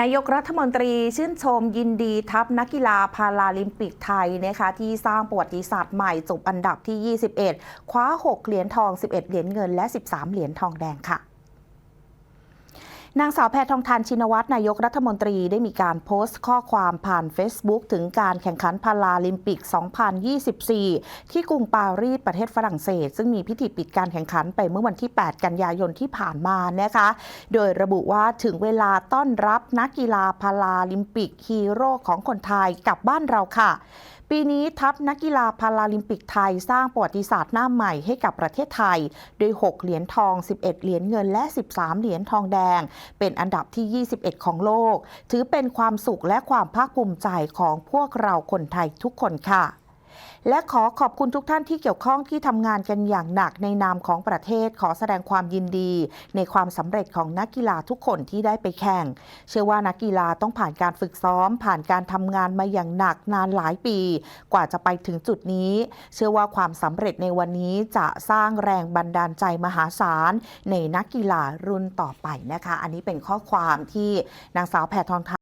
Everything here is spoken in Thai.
นายกรัฐมนตรีชื่นชมยินดีทัพนักกีฬาพาราลิมปิกไทยนะคะที่สร้างประวัติศาสตร์ใหม่จบอันดับที่ 21 คว้า 6 เหรียญทอง 11 เหรียญเงิน และ 13 เหรียญทองแดงค่ะ นางสาวแพทองทานชินวัตรนายกรัฐมนตรีได้มีการโพสต์ข้อความผ่าน Facebook ถึงการแข่งขันพาราลิมปิก 2024 ที่กรุงปารีสประเทศฝรั่งเศส ซึ่งมีพิธีปิดการแข่งขันไปเมื่อวันที่ 8 กันยายนที่ผ่านมานะคะ โดยระบุว่าถึงเวลาต้อนรับนักกีฬาพาราลิมปิกฮีโร่ของคนไทยกลับบ้านเราค่ะ ปีนี้ทัพนักกีฬาพาราลิมปิกไทยสร้างประวัติศาสตร์หน้าใหม่ให้กับประเทศไทยโดย6 เหรียญทอง 11 เหรียญเงินและ 13 เหรียญทองแดง เป็นอันดับที่ 21 ของโลก ถือเป็นความสุขและความภาคภูมิใจของพวกเราคนไทยทุกคนค่ะ และขอขอบคุณทุกท่านที่เกี่ยวข้องที่ทำงานกันอย่างหนักในนามของประเทศขอแสดงความยินดี ในความสำเร็จของนักกีฬาทุกคนที่ได้ไปแข่ง เชื่อว่านักกีฬาต้องผ่านการฝึกซ้อม ผ่านการทำงานมาอย่างหนักนานหลายปี กว่าจะไปถึงจุดนี้ เชื่อว่าความสำเร็จในวันนี้จะสร้างแรงบันดาลใจมหาศาลในนักกีฬารุ่นต่อไปนะคะ อันนี้เป็นข้อความที่นางสาวแพทองทาน